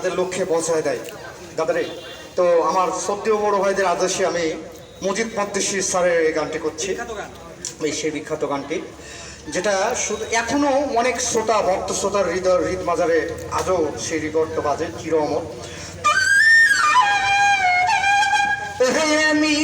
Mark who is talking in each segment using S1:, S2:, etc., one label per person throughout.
S1: তাদের লক্ষ্যে পৌঁছায় দেয়। দাদারে তো আমার সত্যিও বড় ভাইদের আদর্শে আমি মজিদ মদ্দেশির স্যারের এই গানটি করছি। এই সেই বিখ্যাত গানটি, যেটা শুধু এখনও অনেক শ্রোতা, ভক্ত শ্রোতার হৃদয় হৃদ মাজারে আজও সেই রেকর্ডটা বাজে, চির অমর। আমি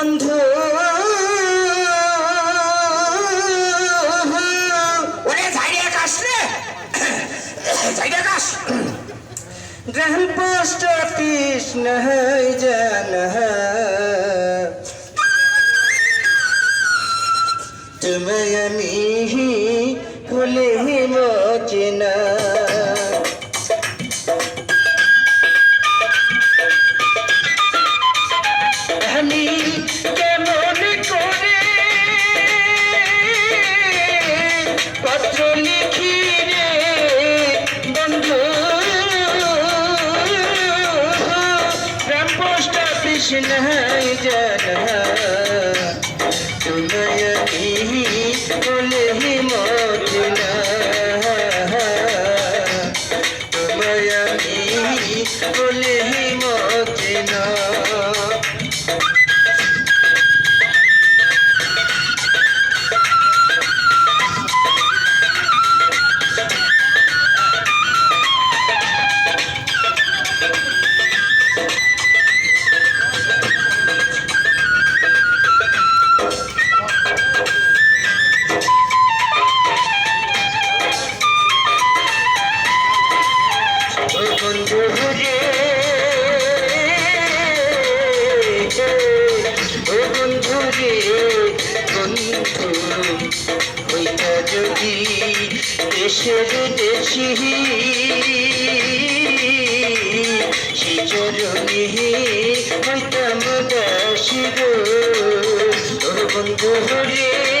S1: বন্ধু। ওরে ঝাড়িয়ে কাশ রে। ঝাড়িয়ে কাশ। গ্রহণ পোস্ট অফিস নাই জানা তোমায় আমি ভুলে পোস্ট অফিস নাই ও বন্ধু রে বন্ধু হইতা যদি দেশের দেশি সে হইতাম দাসী গো ও বন্ধু রে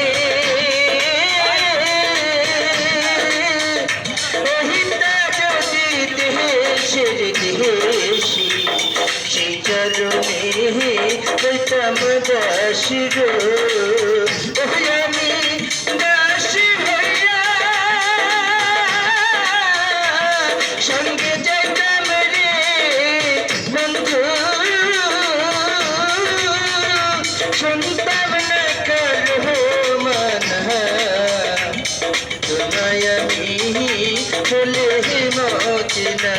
S1: হইতাম দাসী গো ওই আমি দাসী হইয়া সঙ্গে যাইতাম রে বন্ধু। শুনতাম না কালো মানা তোমায় আমি বলে মচিনা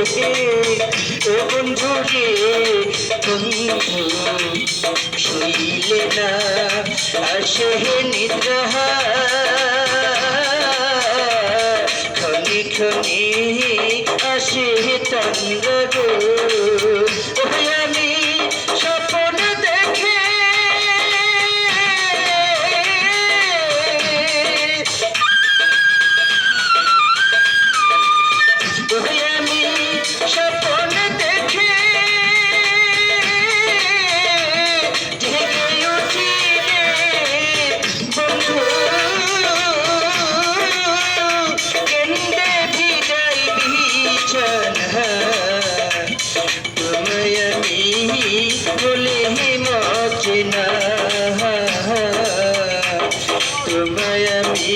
S1: ও বন্ধু রে বন্ধু শুইলে না আসে নিদ্রা। খনি খনি আসে তন্দ্র তোমায় আমি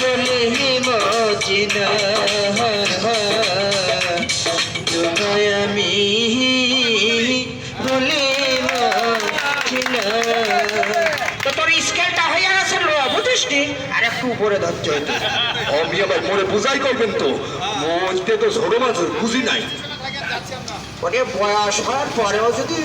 S1: বলে মচিনা তোমায় আমি বলে তো তোর স্কেলটা হয়ে গেছে লো বুঝিস নি? আর একটু উপরে
S2: অমি আবার মোরে বুঝাই করবেন তো। মধ্যে তো ঝোড়ো মাছ বুঝি নাই।
S1: ওরে বয়স হওয়ার পরেও যদি